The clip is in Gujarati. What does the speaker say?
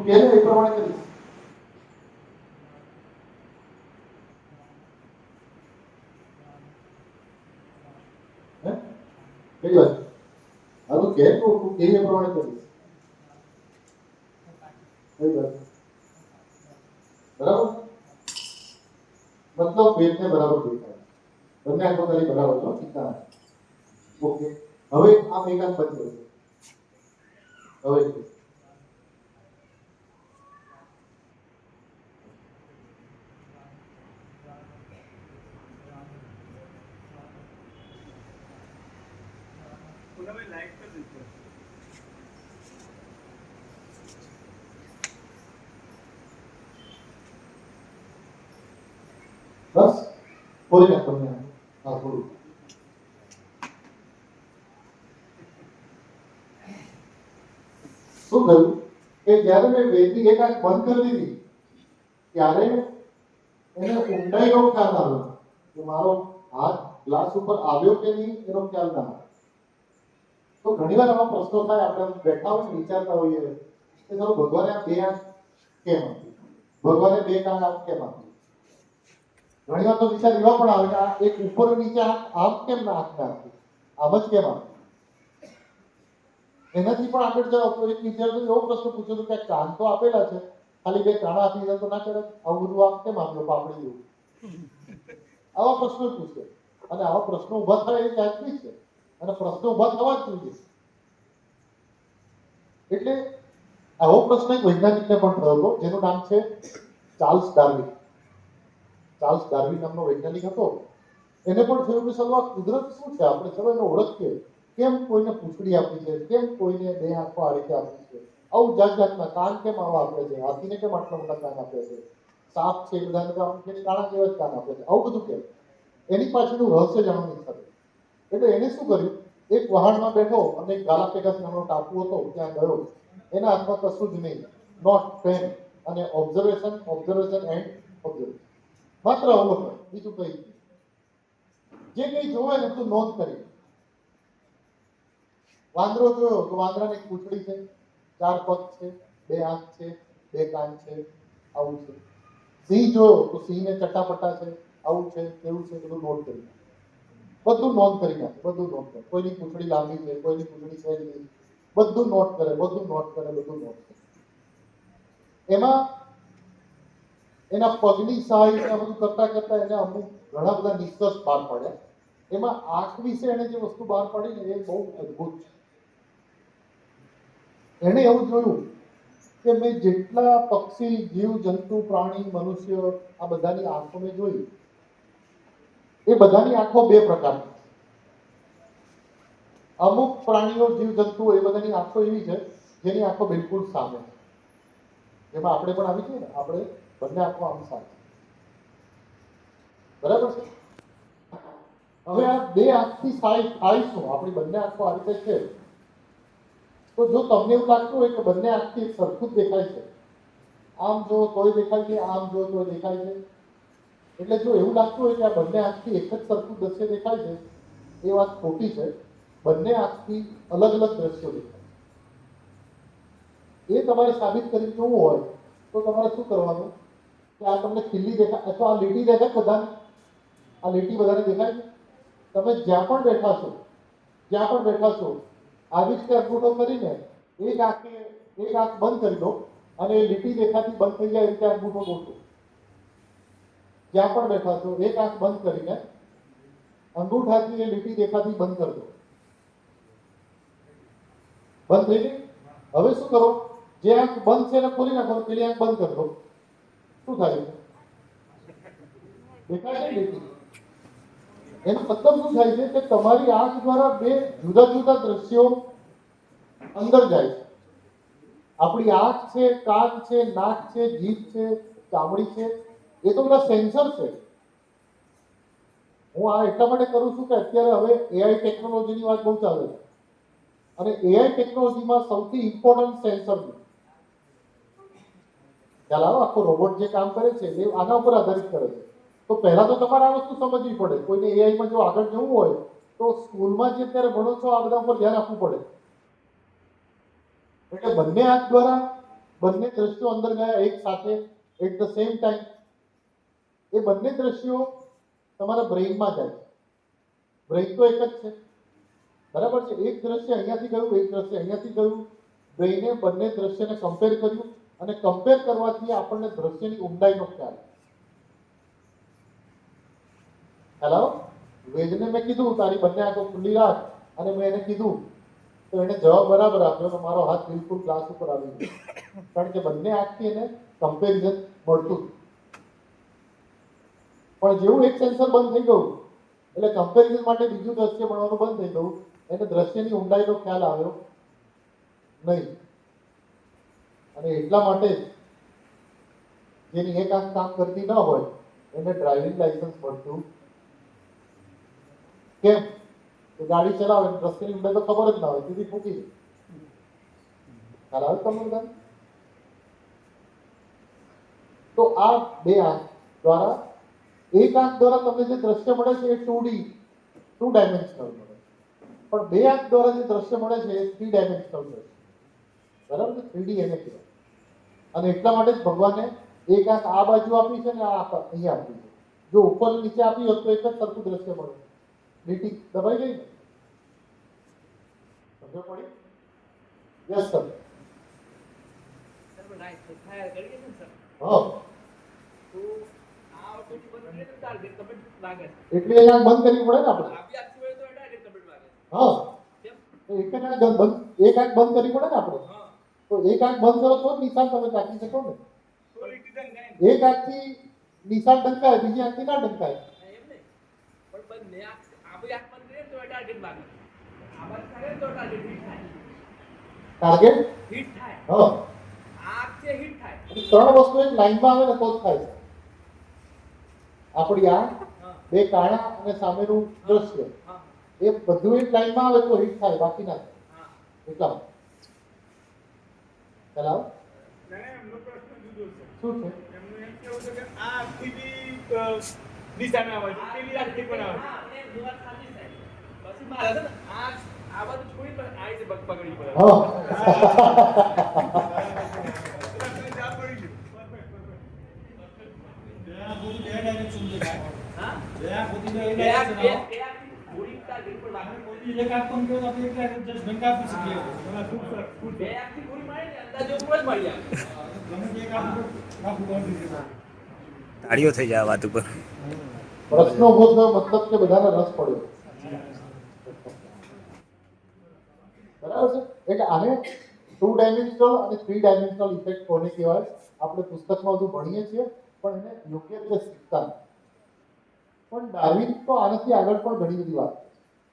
ને એ પ્રમાણે કરીશ હે? કઈ વાત હા, તો કહે તો તું કહે એ પ્રમાણે કરીશ કઈ વાત બરાબર? મતલબ વેદને બરાબર દેખાય. બંને આંખો તારી બરાબર છો ચિંતા ઓકે. હવે આ મેઘાન કરજો હવે બસ ખોલી ના તમને હા થોડું. શું થયું? કે જ્યારે મેં વેદની એકાદ બંધ કરી દીધી, ત્યારે એને ઊંડાઈનો ખ્યાલ આવ્યો કે મારો હાથ ગ્લાસ ઉપર આવ્યો કે નહીં, એનો ખ્યાલ ના આવ્યો તો ઘણીવાર આવા પ્રશ્નો થાય, આપણે બેઠા હોય વિચારતા હોઈએ. કે ચાલો ભગવાને આ બે આંખ કેમ આપી? ભગવાને બે કાન આંખ કેમ આપી? ઘણી વાર તો વિચાર એવા પણ આવે કે આ એક ઉપર નીચે આમ કેમ ના આંખ નાખી આમ જ કેમ આપી? એનાથી પણ આગળ જાઓ, તો એક વિદ્યાર્થી એવો પ્રશ્ન પૂછ્યો હતો કે કાન તો આપેલા છે, ખાલી બે કાણા આપી દીધા તો ના કરે આવું બધું આમ કેમ આપ્યો? પાપડી જેવું. આવા પ્રશ્નો પૂછે અને આવા પ્રશ્નો ઊભા થાય એ વ્યાજબી છે. અને પ્રશ્નો ઊભા થવા જ જોઈએ. એટલે આવો પ્રશ્ન એક વૈજ્ઞાનિકને પણ થયો હતો, જેનું નામ છે ચાર્લ્સ ડાર્વિન. ચાર્લ્સ ડાર્વિન નામનો વૈજ્ઞાનિક હતો. એને પણ થયું કે ચલો કુદરત શું છે? આપણે ચલો એને ઓળખીએ. કેમ કોઈને પૂંછડી આપી છે? કેમ કોઈને બે આંખો આ રીતે આપી છે? આવું જાત જાતના કાન કેમ આવા આપે છે? હાથીને કેમ આટલા મોટા કાન આપે છે? સાપ છે બધા બધાને તો આમ કે કાણા જેવા જ કાન આપે છે? આવું બધું કેમ? એની પાછળનું રહસ્ય જાણવાની ઈચ્છા એટલે એને શું કર્યું? એક વહાણમાં બેઠો અને એક ગાલાપેગાસ નામનો ટાપુ હતો, ત્યાં ગયો. એના હાથમાં કશું જ નહીં. નોટ પેન અને ઓબ્ઝર્વેશન ઓબ્ઝર્વેશન એન્ડ ઓબ્ઝર્વેશન માત્ર અવલોકન બીજું કંઈ જ કંઈ જોવે ને તું નોંધ કરી વાંદરો જોયો તો વાંદરાને પૂંછડી છે. ચાર પગ છે, બે આંખ છે, બે કાન છે. આવું છે. સિંહ જોયો તો સિંહને ચટાપટા છે. આવું છે કેવું છે, બધું નોટ કરી. બધું નોંધ કરી નાખે, બધું નોટ કરે. કોઈની પૂંછડી લાંબી છે, કોઈની પૂંછડી છે નહીં. બધું નોટ કરે, બધું નોટ કરે, બધું નોટ કરે. એમાં એના પગની સહાય બધું કરતા કરતા એને અમુક ઘણા બધા નિષ્કર્ષ બહાર પડ્યા. એમાં આંખ વિશે એને જે વસ્તુ બહાર પડી ને એ બહુ અદ્ભુત છે. એણે એવું જોયું કે મેં જેટલા પક્ષી, જીવ, જંતુ, પ્રાણી, મનુષ્ય આ બધાની આંખો મેં જોઈ એ બધાની આંખો બે પ્રકારની અમુક પ્રાણીઓ જીવ જંતુઓ એ બધાની આંખો એવી છે, જેની આંખો બિલકુલ સામે જેમાં આપણે પણ આવી જઈએ ને, આપણે બંને આંખો આમ સામે બરાબર છે? હવે આ બે આંખથી થાય થાય શું? આપણી બંને આંખો આ રીતે છે. તો જો તમને એવું લાગતું હોય કે બંને આંખથી સરખું જ દેખાય છે, આમ જો તોય દેખાય છે, આમ જો તોય દેખાય છે એટલે જો એવું લાગતું હોય કે આ બંને આંખથી એક જ સરખું દ્રશ્ય દેખાય છે, એ વાત ખોટી છે. બંને આંખથી અલગ અલગ દ્રશ્યો દેખાય એ તમારે સાબિત કરી જોવું હોય, તો તમારે શું કરવાનું? કે આ તમને ખીલ્લી દેખાય અથવા આ લીટી દેખાય બધાને? આ લીટી બધાને દેખાય છે? તમે જ્યાં પણ બેઠા છો, જ્યાં પણ બેઠા છો, આવી જ રીતે કરીને એક આંખે એક આંખ બંધ કરી દો અને લીટી દેખાતી બંધ થઈ જાય એ રીતે અંગૂઠો ગોઠવો જ્યાં પણ બેઠા છો, એક આંખ બંધ કરીને અંગૂઠાથી એ લીટી દેખાતી બંધ કરી દો. બંધ થઈ ગઈ? હવે શું કરો? જે આંખ બંધ છે એને ખોલી નાખો પેલી આંખ બંધ કરી દો. શું થાય? દેખાય છે લીટી? એનો મતલબ શું થાય છે કે તમારી આંખ દ્વારા બે જુદા જુદા દ્રશ્યો અંદર જાય છે. આપણી આંખ છે, કાન છે, નાક છે, જીભ છે, ચામડી છે. એ તો બધા સેન્સર છે. હું આ એટલા માટે કરું છું કે અત્યારે હવે એઆઈ ટેકનોલોજીની વાત બહુ ચાલે છે. અને એઆઈ ટેકનોલોજીમાં સૌથી ઇમ્પોર્ટન્ટ સેન્સર છે. ખ્યાલ આવો? આખો રોબોટ જે કામ કરે છે, એ આના ઉપર આધારિત કરે છે. તો પહેલા તો તમારે આ વસ્તુ સમજવી પડે. કોઈને એઆઈમાં જો આગળ જવું હોય, તો સ્કૂલમાં જે અત્યારે ભણો છો, આ બધા ઉપર ધ્યાન આપવું પડે. એટલે બંને હાથ દ્વારા બંને દ્રશ્યો અંદર ગયા, એક સાથે એટ ધ સેમ ટાઈમ એ બંને દ્રશ્યો તમારા બ્રેઇનમાં જાય છે. બ્રેઇન તો એક જ છે. બરાબર છે? એક દ્રશ્ય અહીંયાથી ગયું, એક દ્રશ્ય અહીંયાથી ગયું. બ્રેઈને બંને દ્રશ્યને કમ્પેર કર્યું અને કમ્પેર કરવાથી આપણને દ્રશ્યની ઊંડાઈનો ખ્યાલ. હેલો વેદને મેં કીધું, તારી બંને આંખો ખુલ્લી રાખ. અને મેં એને કીધું, તો એને જવાબ બરાબર આપ્યો, તો મારો હાથ બિલકુલ ગ્લાસ ઉપર આવી ગયો. કારણ કે બંને આંખથી એને કમ્પેરિઝન મળતું હતું. પણ જેવું એક સેન્સર બંધ થઈ ગયું, એટલે કમ્પેરિઝન માટે બીજું દ્રશ્ય ભણવાનું બંધ થઈ ગયું એને દ્રશ્યની ઊંડાઈનો ખ્યાલ આવ્યો નહીં. અને એટલા માટે જેની એક આંખ કામ કરતી ન હોય, એને ડ્રાઇવિંગ લાયસન્સ મળતું કેમ? તો ગાડી ચલાવે ને રસ્ತೆની ઊંડાઈ તો ખબર જ ના હોય, સીધી ફૂકી દે. ખ્યાલ આવે તમને? તો આ બે આંખ દ્વારા એક આંખ દ્વારા તમને જે દ્રશ્ય મળે છે એ ટુ ડી ટુ ડાયમેન્શનલ મળે પણ બે આંખ દ્વારા જે દ્રશ્ય મળે છે એ થ્રી ડાયમેન્શનલ બરાબર છે? થ્રી ડી એને કહેવાય. અને એટલા માટે જ ભગવાને એક આંખ આ બાજુ આપી છે ને આ અહીંયા આપી છે. જો ઉપર નીચે આપી હોત તો એક જ સરખું દ્રશ્ય મળે. લીટી દબાઈ ગઈ ને? સમજો પડી? યસ સર હા. તો એટલે એ આંખ બંધ કરવી પડે ને આપણે? હા. એક જ આંખ બંધ એક આંખ બંધ કરવી પડે ને આપણે? તો એક આંખ બંધ કરો તો નિશાન તમે તાકી શકો ને. એક આંખથી નિશાન ડંકાય બીજી આંખથી ના તો ટાર્ગેટ હિટ થાય. હા. આ છે હિટ થાય. ત્રણ વસ્તુ એક લાઈનમાં આવે ને તો જ થાય. છે આપણી આંખ બે કાણા અને સામેનું દ્રશ્ય. એ બધું એક લાઈનમાં આવે તો હિટ થાય બાકી ના એટલા ચલાવો. શું છે? આ આખી બી, અ, નિશાને આવે છે, તાળીઓ થઈ જાય વાત ઉપર. પ્રશ્નો ઊભો મતલબ કે બધાને રસ પડ્યો બરાબર છે? એટલે આને ટુ ડાયમેન્શનલ અને થ્રી ડાયમેન્શનલ ઇફેક્ટ કોને કહેવાય? આપણે પુસ્તકમાં બધું ભણીએ છીએ, પણ એને યોગ્ય રીતે શીખતા નથી. પણ ડાર્વિન તો આનાથી આગળ પણ ઘણી બધી વાત.